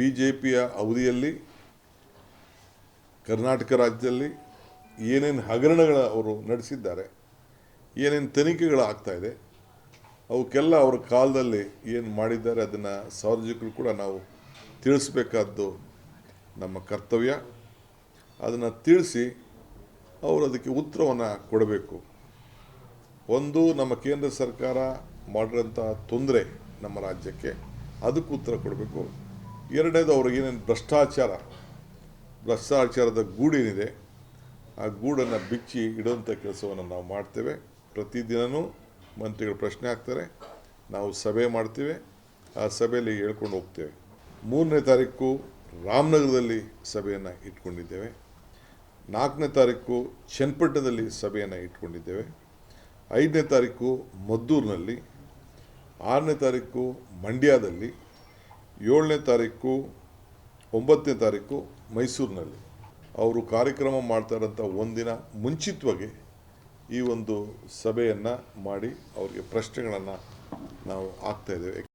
B J ಪಿಯ ಅವಧಿಯಲ್ಲಿ, ಕರ್ನಾಟಕ ರಾಜ್ಯದಲ್ಲಿ ಏನೇನು ಹಗರಣಗಳ ಅವರು ನಡೆಸಿದ್ದಾರೆ, ಏನೇನು ತನಿಖೆಗಳು ಆಗ್ತಾಯಿದೆ ಅವಕ್ಕೆಲ್ಲ ಅವರ ಕಾಲದಲ್ಲಿ ಏನು ಮಾಡಿದ್ದಾರೆ ಅದನ್ನು ಸಾರ್ವಜನಿಕರು ಕೂಡ ನಾವು ತಿಳಿಸ್ಬೇಕಾದ್ದು ನಮ್ಮ ಕರ್ತವ್ಯ. ಅದನ್ನು ತಿಳಿಸಿ ಅವರು ಅದಕ್ಕೆ ಉತ್ತರವನ್ನು ಕೊಡಬೇಕು. ಒಂದು, ನಮ್ಮ ಕೇಂದ್ರ ಸರ್ಕಾರ ಮಾಡಿರೋಂಥ ತೊಂದರೆ ನಮ್ಮ ರಾಜ್ಯಕ್ಕೆ, ಅದಕ್ಕೆ ಉತ್ತರ ಕೊಡಬೇಕು. ಎರಡನೇದು ಅವ್ರಿಗೇನೇನು ಭ್ರಷ್ಟಾಚಾರ, ಭ್ರಷ್ಟಾಚಾರದ ಗೂಡೇನಿದೆ, ಆ ಗೂಡನ್ನು ಬಿಚ್ಚಿ ಇಡುವಂಥ ಕೆಲಸವನ್ನು ನಾವು ಮಾಡ್ತೇವೆ. ಪ್ರತಿದಿನವೂ ಮಂತ್ರಿಗಳು ಪ್ರಶ್ನೆ ಹಾಕ್ತಾರೆ, ನಾವು ಸಭೆ ಮಾಡ್ತೇವೆ, ಆ ಸಭೆಯಲ್ಲಿ ಹೇಳ್ಕೊಂಡು ಹೋಗ್ತೇವೆ. ಮೂರನೇ ತಾರೀಕು ರಾಮನಗರದಲ್ಲಿ ಸಭೆಯನ್ನು ಇಟ್ಕೊಂಡಿದ್ದೇವೆ. ನಾಲ್ಕನೇ ತಾರೀಕು ಚನ್ನಪಟ್ಟಣದಲ್ಲಿ ಸಭೆಯನ್ನು ಇಟ್ಕೊಂಡಿದ್ದೇವೆ. ಐದನೇ ತಾರೀಕು ಮದ್ದೂರಿನಲ್ಲಿ, ಆರನೇ ತಾರೀಕು ಮಂಡ್ಯದಲ್ಲಿ ಏಳನೇ ತಾರೀಕು, ಒಂಬತ್ತನೇ ತಾರೀಕು ಮೈಸೂರಿನಲ್ಲಿ. ಅವರು ಕಾರ್ಯಕ್ರಮ ಮಾಡ್ತಾರಂಥ ಒಂದಿನ ಮುಂಚಿತವಾಗಿ ಈ ಒಂದು ಸಭೆಯನ್ನು ಮಾಡಿ ಅವರಿಗೆ ಪ್ರಶ್ನೆಗಳನ್ನು ನಾವು ಹಾಕ್ತಾಯಿದ್ದೇವೆ